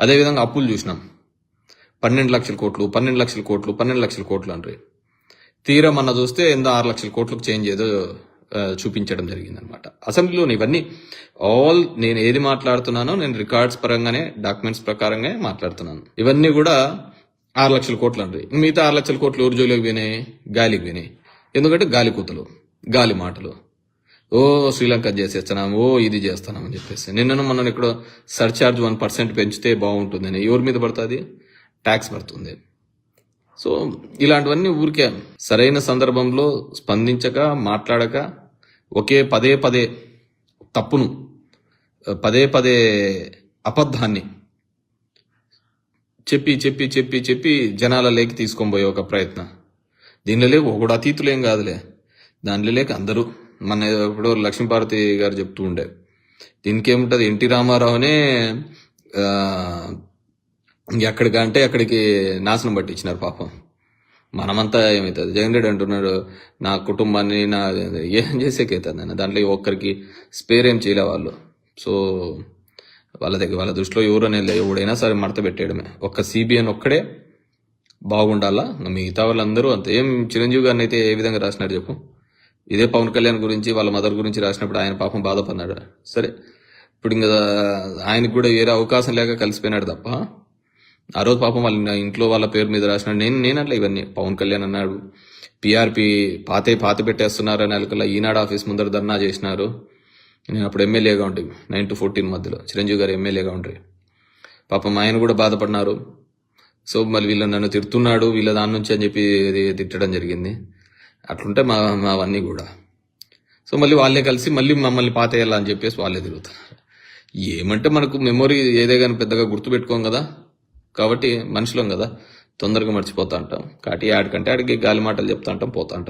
అదేవిధంగా అప్పులు చూసినాం. పన్నెండు లక్షల కోట్లు పన్నెండు లక్షల కోట్లు పన్నెండు లక్షల కోట్లు అంటే తీరం అన్న చూస్తే ఎంత ఆరు లక్షల కోట్లకు చేంజ్ ఏదో చూపించడం జరిగిందనమాట అసెంబ్లీలోని ఇవన్నీ ఆల్ నేను ఏది మాట్లాడుతున్నానో నేను రికార్డ్స్ పరంగానే డాక్యుమెంట్స్ ప్రకారంగా మాట్లాడుతున్నాను. ఇవన్నీ కూడా ఆరు లక్షల కోట్లు అంటారు మిగతా ఆరు లక్షల కోట్లు ఎవరు జోలికి పోయినాయి? గాలికి పోయినాయి. ఎందుకంటే గాలి కూతలు గాలి మాటలు. ఓ శ్రీలంక చేసేస్తున్నాం ఓ ఇది చేస్తున్నాం అని చెప్పేసి. నిన్నను మనం ఇక్కడ సర్ఛార్జ్ వన్ పర్సెంట్ పెంచితే బాగుంటుందని. ఎవరి మీద పడుతుంది? ట్యాక్స్ పడుతుంది. సో ఇలాంటివన్నీ ఊరికే సరైన సందర్భంలో స్పందించక మాట్లాడక ఒకే పదే పదే తప్పును పదే పదే అబద్ధాన్ని చెప్పి చెప్పి చెప్పి చెప్పి జనాల లేకి తీసుకొని పోయే ఒక ప్రయత్నం. దీనిలో లేక ఒకడు అతీతులేం ఏం కాదులే. దానిలో లేక అందరూ మన ఇప్పుడు లక్ష్మీపార్వతి గారు చెప్తూ ఉండే. దీనికి ఏముంటుంది ఎన్టీ రామారావునే ఎక్కడికంటే అక్కడికి నాశనం పట్టించినారు పాపం. మనమంతా ఏమవుతుంది జగన్ రెడ్డి అంటున్నాడు నా కుటుంబాన్ని నా ఏం చేసేకైతుంది అన్న దాంట్లో ఒక్కరికి స్పేర్ ఏం చేయలే వాళ్ళు. సో వాళ్ళ దగ్గర వాళ్ళ దృష్టిలో ఎవరనే లేదు. ఎవడైనా సరే మడత పెట్టేయడమే. ఒక్క సిబిఎన్ ఒక్కడే బాగుండాలా? మిగతా వాళ్ళందరూ అంతేం. ఏం చిరంజీవి గారిని అయితే ఏ విధంగా రాసినారు చెప్పు? ఇదే పవన్ కళ్యాణ్ గురించి వాళ్ళ మదర్ గురించి రాసినప్పుడు ఆయన పాపం బాధపడినాడు సరే ఇప్పుడు ఇంకా ఆయనకు కూడా వేరే అవకాశం లేక కలిసిపోయినాడు తప్ప ఆ రోజు పాపం వాళ్ళ ఇంట్లో వాళ్ళ పేరు మీద రాసినాడు నేను నేనట్లా ఇవన్నీ. పవన్ కళ్యాణ్ అన్నాడు పిఆర్పి పాతే పాత పెట్టేస్తున్నారు అని అలకల్లా ఈనాడు ఆఫీస్ ముందర ధర్నా చేసినారు. నేను అప్పుడు ఎమ్మెల్యేగా ఉంటుంది నైన్ టు ఫోర్టీన్ మధ్యలో చిరంజీవి గారు ఎమ్మెల్యేగా ఉంటారు పాపం ఆయన కూడా బాధపడినారు. సో మళ్ళీ వీళ్ళు నన్ను తిడుతున్నాడు వీళ్ళ దాని నుంచి అని చెప్పి తిట్టడం జరిగింది. అట్లుంటే మా అవన్నీ కూడా. సో మళ్ళీ వాళ్ళే కలిసి మళ్ళీ మమ్మల్ని పాతేయాలని చెప్పేసి వాళ్ళే తిరుగుతున్నారు ఏమంటే మనకు మెమొరీ ఏదే కానీ పెద్దగా గుర్తుపెట్టుకోం కదా. కాబట్టి మనుషులం కదా. తొందరగా మర్చిపోతా ఉంటాం. కాబట్టి ఆడికంటే ఆడికి గాలి మాటలు చెప్తా ఉంటాం పోతా ఉంటాం.